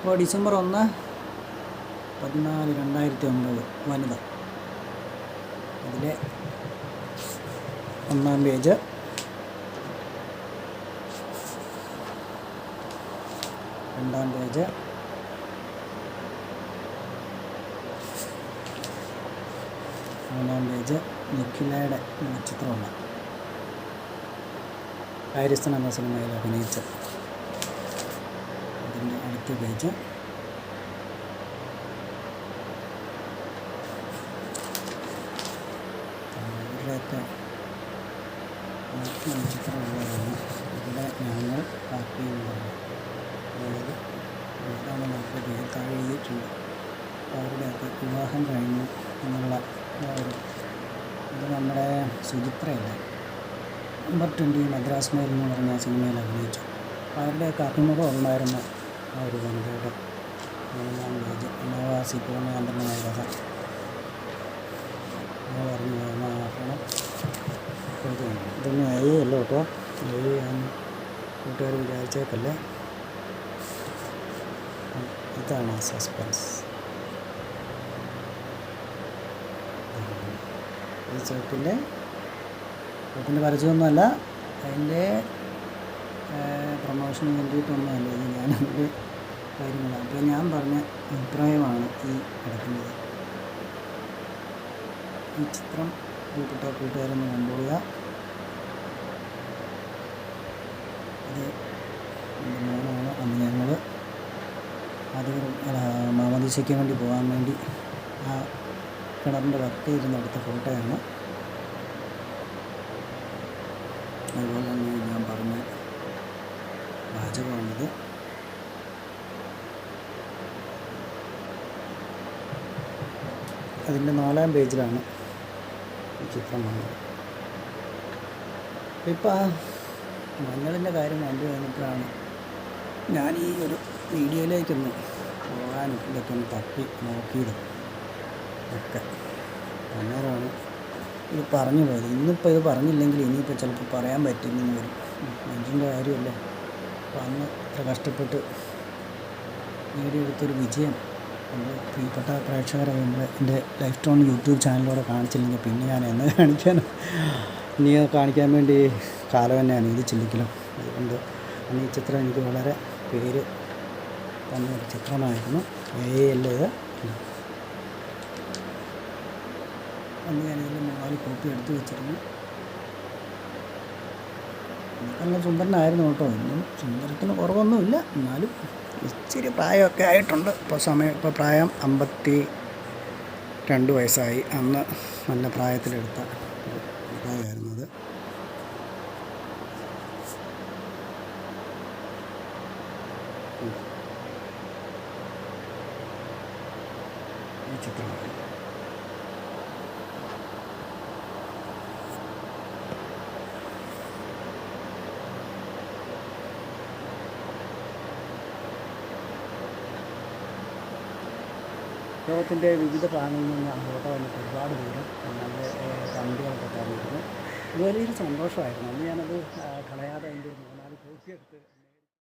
ഇപ്പോൾ ഡിസംബർ ഒന്ന് പതിനാല് രണ്ടായിരത്തി ഒമ്പത് വനിത. അതിലെ ഒന്നാം പേജ്. രണ്ടാം പേജ്. മൂന്നാം പേജ്. നിഖിലയുടെ ചിത്രമാണ് ഹാരിസൺ എന്ന സിനിമയിൽ അഭിനയിച്ച അതിന്റെ അടുത്ത പേജ്. ഇവരുടെയൊക്കെ ചിത്രമുള്ളതാണ് ഇവിടെ ഞങ്ങൾ എന്ന് പറയും അതായത് നമുക്ക് താഴെ എഴുതിയിട്ടുണ്ട്. അവരുടെയൊക്കെ വിവാഹം കഴിഞ്ഞു എന്നുള്ള ഇത് നമ്മുടെ സുചിത്രയല്ലേ? നമ്പർ ട്വന്റി മദ്രാസ് മെയിൽ എന്ന് പറഞ്ഞ സിനിമയിൽ അഭിനയിച്ചു. അവരുടെയൊക്കെ അഭിമുഖം ഉണ്ടായിരുന്ന. ആ ഒരു ജനതയുടെ മൂന്നാം പേജ് അമാവാസി പൂർണചന്ദ്രനായ കഥ പറഞ്ഞു ആക്കണം ഇതൊന്നും അയ്യല്ലോ അല്ല കേട്ടോ. അയ്യ ഞാൻ കൂട്ടുകാർ വിചാരിച്ചേക്കല്ലേ? ഇതാണ് സസ്പെൻസ് ഈ ചോപ്പിന്റെ ചോപ്പിന്റെ പരസ്യമൊന്നുമല്ല. അതിന്റെ പ്രമോഷന് വേണ്ടിയിട്ടൊന്നുമല്ല ഇത് ഞാനതിന്റെ കാര്യങ്ങളാണ്. അപ്പോൾ ഞാൻ പറഞ്ഞ അഭിപ്രായമാണ് ഈ കിടക്കുന്നത് ഈ ചിത്രം പ്രിയപ്പെട്ട കൂട്ടുകാരൊന്ന് കണ്ടുകൊള്ളുക. എന്റെ മോനാണ്. അന്ന് ഞങ്ങൾ അധികം മാമദീശയ്ക്ക് വേണ്ടി പോകാൻ വേണ്ടി ആ കിണറിന്റെ വക്കേ ഇരുന്ന് അടുത്ത ഫോട്ടോയാണ്. അതുപോലെ തന്നെ ഞാൻ പറഞ്ഞ വാചകമാണിത് അതിന്റെ നാലാം പേജിലാണ് ഈ ചിത്രം വന്നത്. ഇപ്പം ആ മഞ്ഞളിന്റെ കാര്യം കണ്ടു കഴിഞ്ഞപ്പോഴാണ് ഞാൻ ഈ ഒരു വീഡിയോയിലേക്കൊന്ന് പോകാനും ഇതൊക്കെ ഒന്ന് തപ്പി നോക്കിയത് ഒക്കെ. അന്നേരമാണ് ഇത് പറഞ്ഞു പോയത്. ഇന്നിപ്പോൾ ഇത് പറഞ്ഞില്ലെങ്കിൽ ഇനിയിപ്പോൾ ചിലപ്പോൾ പറയാൻ പറ്റില്ലെന്ന് വരും. മനുഷ്യന്റെ കാര്യമല്ലേ? അപ്പോൾ അന്ന് കഷ്ടപ്പെട്ട് നേടിയെടുത്തൊരു വിജയം. എന്റെ പ്രിയപ്പെട്ട പ്രേക്ഷകരെ നമ്മൾ എന്റെ ലൈഫ് ടോൺ യൂട്യൂബ് ചാനലിലൂടെ കാണിച്ചില്ലെങ്കിൽ പിന്നെ ഞാൻ എന്ന് കാണിക്കാൻ ഇനി കാണിക്കാൻ വേണ്ടി കാലം തന്നെ അനുവദിച്ചില്ലെങ്കിലും അതുകൊണ്ട് അന്ന് ഈ ചിത്രം എനിക്ക് വളരെ പേര് തന്ന ഒരു ചിത്രമായിരുന്നു. എ അല്ലേ ഇത് അന്ന് ഞാനിതിന്റെ മൂന്നാൽ കോപ്പി എടുത്ത് വെച്ചിരുന്നു. നല്ല സുന്ദരനായിരുന്നു കേട്ടോ. ഇന്നും സുന്ദരത്തിന് കുറവൊന്നുമില്ല. എന്നാലും ഇച്ചിരി പ്രായമൊക്കെ ആയിട്ടുണ്ട്. ഇപ്പോൾ സമയം ഇപ്പോൾ പ്രായം അമ്പത്തി രണ്ട് വയസ്സായി. അന്ന് നല്ല പ്രായത്തിലെടുത്ത പ്രായമായിരുന്നു ഈ ചിത്രമാണ്. ലോകത്തിന്റെ വിവിധ ഭാഗങ്ങളിൽ നിന്ന് അങ്ങോട്ട് വന്നിട്ട് ഒരുപാട് ദൂരം നല്ല കമന്റുകളൊക്കെ തന്നിരുന്നു വലിയൊരു സന്തോഷമായിരുന്നു. അന്ന് ഞാനത് കളയാതെ ഒരു മൂന്നാൽ കോപ്പി എടുത്ത്